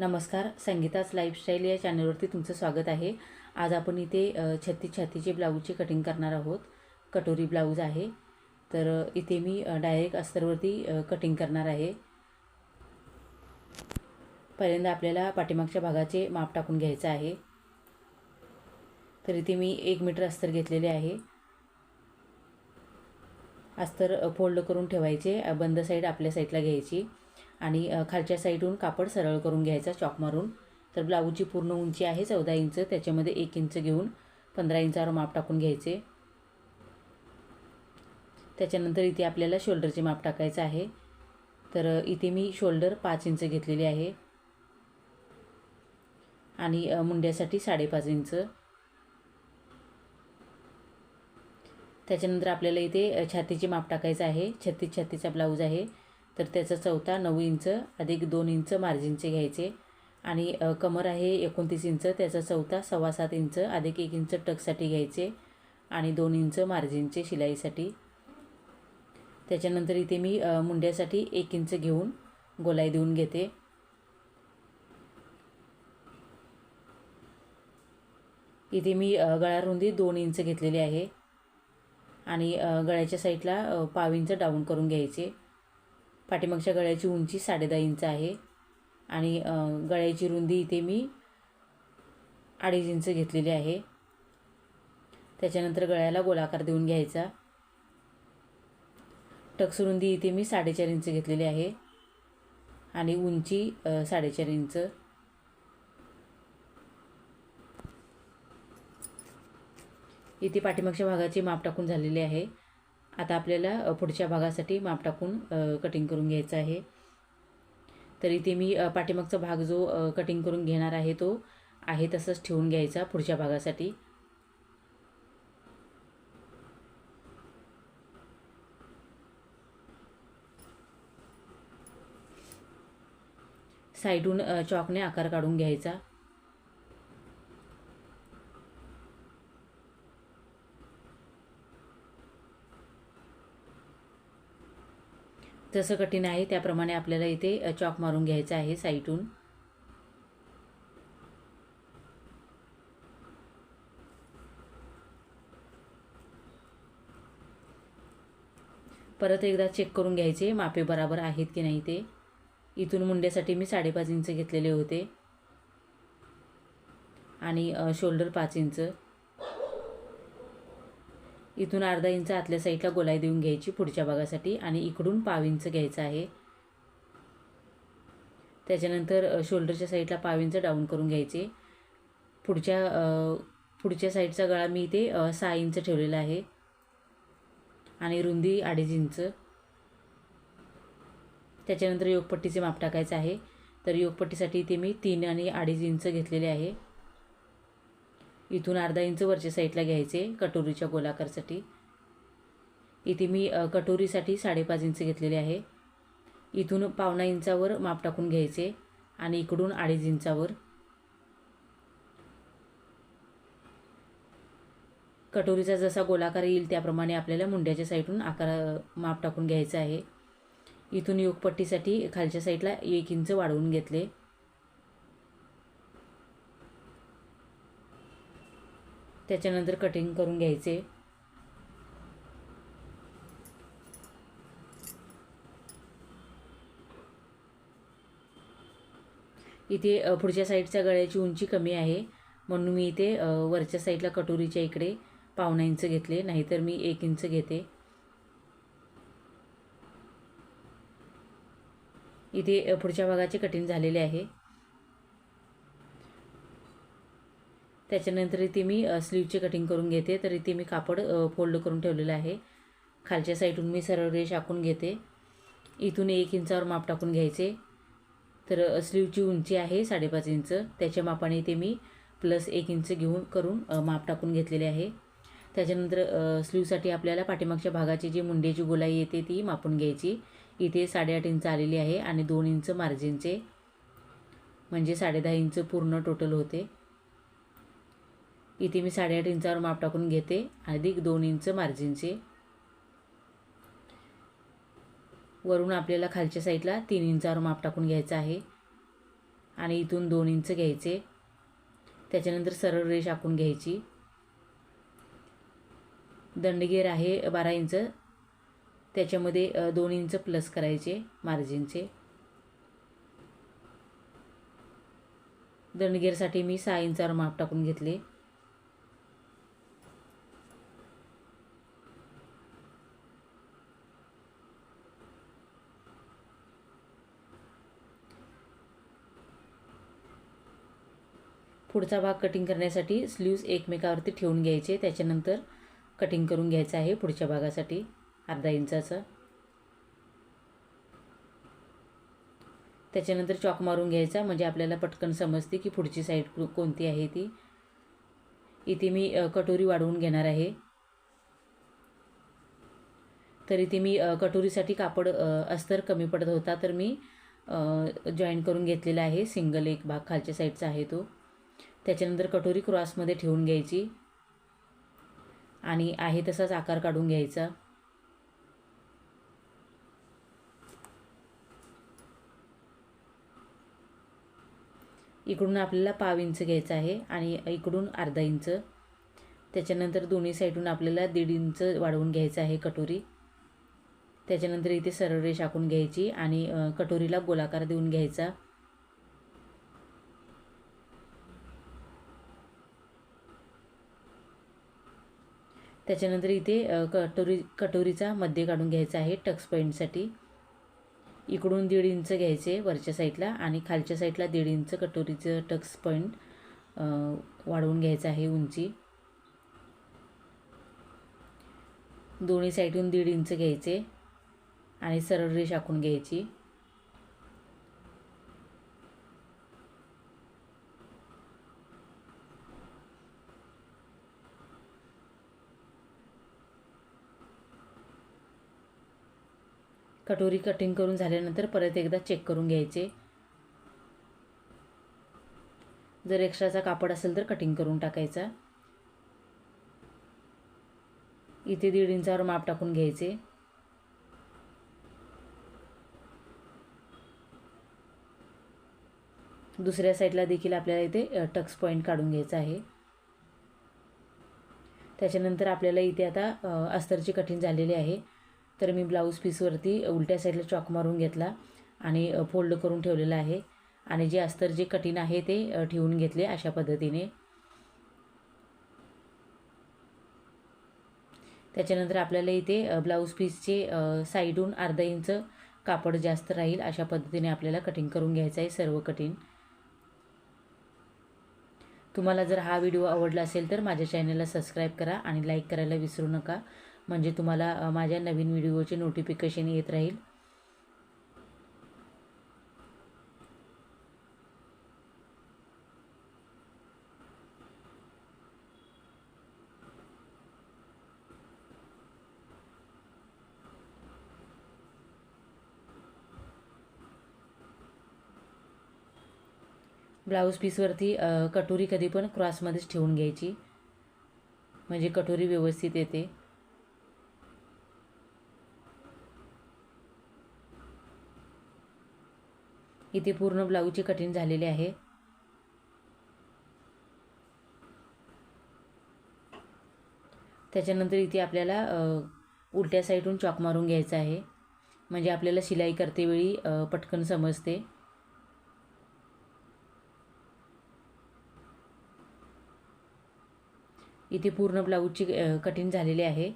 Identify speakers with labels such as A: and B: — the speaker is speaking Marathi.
A: नमस्कार संगीताच लाईफस्टाईल या चॅनलवरती तुमचं स्वागत आहे. आज आपण इथे छत्तीस छातीचे ब्लाऊजची कटिंग करणार आहोत. कटोरी ब्लाऊज आहे. तर इथे मी डायरेक्ट अस्तरवरती कटिंग करणार आहे. पहिल्यांदा आपल्याला पाठीमागच्या भागाचे माप टाकून घ्यायचं आहे. तर इथे मी एक मीटर अस्तर घेतलेले आहे. अस्तर फोल्ड करून ठेवायचे. बंद साईड आपल्या साईडला घ्यायची. आणि खालच्या साईडहून कापड सरळ करून घ्यायचा चॉक मारून. तर ब्लाऊजची पूर्ण उंची आहे चौदा इंच त्याच्यामध्ये एक इंच घेऊन पंधरा इंचावर माप टाकून घ्यायचे. त्याच्यानंतर इथे आपल्याला शोल्डरचे माप टाकायचं आहे. तर इथे मी शोल्डर पाच इंच घेतलेले आहे. आणि मुंड्यासाठी साडेपाच इंच. त्याच्यानंतर आपल्याला इथे छातीचे माप टाकायचं आहे. छत्तीस छातीचा ब्लाऊज आहे. तर त्याचा चौथा नऊ इंच अधिक दोन इंच मार्जिनचे घ्यायचे. आणि कमर आहे एकोणतीस इंच त्याचा चौथा सव्वा सात इंच अधिक एक इंच टकसाठी घ्यायचे. आणि दोन इंच मार्जिनचे शिलाईसाठी. त्याच्यानंतर इथे मी मुंड्यासाठी एक इंच घेऊन गोलाई देऊन घेते. इथे मी अ, गळा रुंदी दोन इंच घेतलेली आहे. आणि गळ्याच्या साईडला पाव इंच डाऊन करून घ्यायचे. पाठीमागच्या गळ्याची उंची साडेदहा इंच आहे. आणि गळ्याची रुंदी इथे मी अडीच इंच घेतलेली आहे. त्याच्यानंतर गळ्याला गोलाकार देऊन घ्यायचा. टक्स रुंदी इथे मी साडेचार इंच घेतलेली आहे. आणि उंची साडेचार इंच. इथे पाठीमागच्या भागाची माप टाकून झालेली आहे. आता आपल्याला पुढच्या भागासाठी माप टाकून कटिंग करून घ्यायचं आहे. तर इथे मी पाठीमागचा भाग जो कटिंग करून घेणार आहे तो आहे तसंच ठेवून घ्यायचा पुढच्या भागासाठी. साईडून चॉकने आकार काढून घ्यायचा. जसं कठीण आहे त्याप्रमाणे आपल्याला इथे चॉक मारून घ्यायचं आहे साईटून. परत एकदा चेक करून घ्यायचे मापे बराबर आहेत की नाही ते. इथून मुंड्यासाठी मी साडेपाच इंच घेतलेले होते. आणि शोल्डर पाच इंच. इथून अर्धा इंच आतल्या साईडला गोलाई देऊन घ्यायची पुढच्या भागासाठी आणि इकडून पाव इंच घ्यायचं आहे. त्याच्यानंतर शोल्डरच्या साईडला पाव इंच डाऊन करून घ्यायचे. पुढच्या पुढच्या साईडचा गळा मी इथे सहा इंच ठेवलेला आहे. आणि रुंदी अडीच इंच. त्याच्यानंतर योगपट्टीचे माप टाकायचं आहे. तर योगपट्टीसाठी इथे मी तीन आणि अडीच इंच घेतलेले आहे. इथून अर्धा इंच वरच्या साईडला घ्यायचे कटोरीच्या गोलाकारसाठी. इथे मी कटोरीसाठी साडेपाच इंच घेतलेले आहे. इथून पावणा इंचावर माप टाकून घ्यायचे आणि इकडून अडीच इंचावर. कटोरीचा जसा गोलाकार येईल त्याप्रमाणे आपल्याला मुंड्याच्या साईडून आकार माप टाकून घ्यायचं आहे. इथून योगपट्टीसाठी खालच्या साईडला एक इंच वाढवून घेतले. त्याच्यानंतर कटिंग करून घ्यायचे. इथे पुढच्या साईडच्या गळ्याची उंची कमी आहे. म्हणून मी इथे वरच्या साईडला कटोरीच्या इकडे पावणा इंच घेतले. नाहीतर मी एक इंच घेते. इथे पुढच्या भागाचे कटिंग झालेले आहे. त्याच्यानंतर इथे मी स्लीवचे कटिंग करून घेते. तर इथे मी कापड फोल्ड करून ठेवलेलं आहे. खालच्या साईडून मी सरळ रेष आखून घेते. इथून एक इंचावर माप टाकून घ्यायचे. तर स्लीवची उंची आहे साडेपाच इंच. त्याच्या मापाने इथे मी प्लस एक इंच घेऊन करून माप टाकून घेतलेले आहे. त्याच्यानंतर स्लीवसाठी आपल्याला पाठीमागच्या भागाची जी मुंड्याची गोलाई येते ती मापून घ्यायची. इथे साडेआठ इंच आलेली आहे आणि दोन इंच मार्जिनचे म्हणजे साडेदहा इंच पूर्ण टोटल होते. इथे मी साडेआठ इंचावर माप टाकून घेते. अधिक दोन इंच मार्जिनचे. वरून आपल्याला खालच्या साईडला तीन इंचावर माप टाकून घ्यायचं आहे. आणि इथून दोन इंच घ्यायचे. त्याच्यानंतर सरळ रेष आखून घ्यायची. दंडगेर आहे बारा इंच. त्याच्यामध्ये दोन इंच प्लस करायचे मार्जिनचे. दंडगेरसाठी मी सहा इंचावर माप टाकून घेतले. पुढचा भाग कटिंग करण्यासाठी स्लीव्ज एकमेकावरती ठेवून घ्यायचे. त्याच्यानंतर कटिंग करून घ्यायचं आहे पुढच्या भागासाठी. अर्धा इंचाचं. त्याच्यानंतर चॉक मारून घ्यायचा. म्हणजे आपल्याला पटकन समजते की पुढची साईड कोणती आहे ती. इथे मी कटोरी वाढवून घेणार आहे. तर इथे मी कटोरीसाठी कापड अस्तर कमी पडत होता. तर मी जॉईन करून घेतलेला आहे. सिंगल एक भाग खालच्या साईडचा आहे तो. त्याच्यानंतर कटोरी क्रॉसमध्ये ठेवून घ्यायची. आणि आहे तसाच आकार काढून घ्यायचा. इकडून आपल्याला पाव इंच घ्यायचं आहे आणि इकडून अर्धा इंच. त्याच्यानंतर दोन्ही साईडून आपल्याला दीड इंच वाढवून घ्यायचं आहे कटोरी. त्याच्यानंतर इथे सरळ रेष आखून घ्यायची आणि कटोरीला गोलाकार देऊन घ्यायचा. त्याच्यानंतर इथे कटोरी कटोरीचा मध्य काढून घ्यायचा आहे टक्स पॉईंटसाठी. इकडून दीड इंच घ्यायचे वरच्या साईडला आणि खालच्या साईडला दीड इंच कटोरीचं टक्स पॉईंट वाढवून घ्यायचं आहे उंची. दोन्ही साईडून दीड इंच घ्यायचे आणि सरळ रेष आखून घ्यायची. कटोरी कटिंग करून झाल्यानंतर परत एकदा चेक करून घ्यायचे. जर एक्स्ट्राचा कापड असेल तर कटिंग करून टाकायचा. इथे दीड इंचावर माप टाकून घ्यायचे. दुसऱ्या साईडला देखील आपल्याला इथे टक्स पॉईंट काढून घ्यायचा आहे. त्याच्यानंतर आपल्याला इथे आता अस्तरची कठीण झालेली आहे. तर मी ब्लाऊज पीसवरती उलट्या साईडला चॉक मारून घेतला आणि फोल्ड करून ठेवलेला आहे. आणि जे अस्तर जे कठीण आहे ते ठेवून घेतले अशा पद्धतीने. त्याच्यानंतर आपल्याला इथे ब्लाऊज पीसचे साईडून अर्धा इंच कापड जास्त राहील अशा पद्धतीने आपल्याला कटिंग करून घ्यायचं आहे सर्व कटिंग तुम्हाला जर हा व्हिडिओ आवडला असेल तर माझ्या चॅनलला सबस्क्राईब करा आणि लाईक करायला विसरू नका. म्हणजे तुम्हाला माझ्या नवीन व्हिडिओचे नोटिफिकेशन येत राहील. ब्लाऊज पीसवरती कटोरी कधी पण क्रॉसमध्येच ठेवून घ्यायची. म्हणजे कटोरी व्यवस्थित येते. इथे पूर्ण ब्लाऊजची कटिंग झालेली आहे. त्याच्यानंतर इथे आपल्याला उलट्या साईडून चॉक मारून घ्यायचा आहे. म्हणजे आपल्याला शिलाई करतेवेळी पटकन समजते. इथे पूर्ण ब्लाऊजची कटिंग झालेली आहे.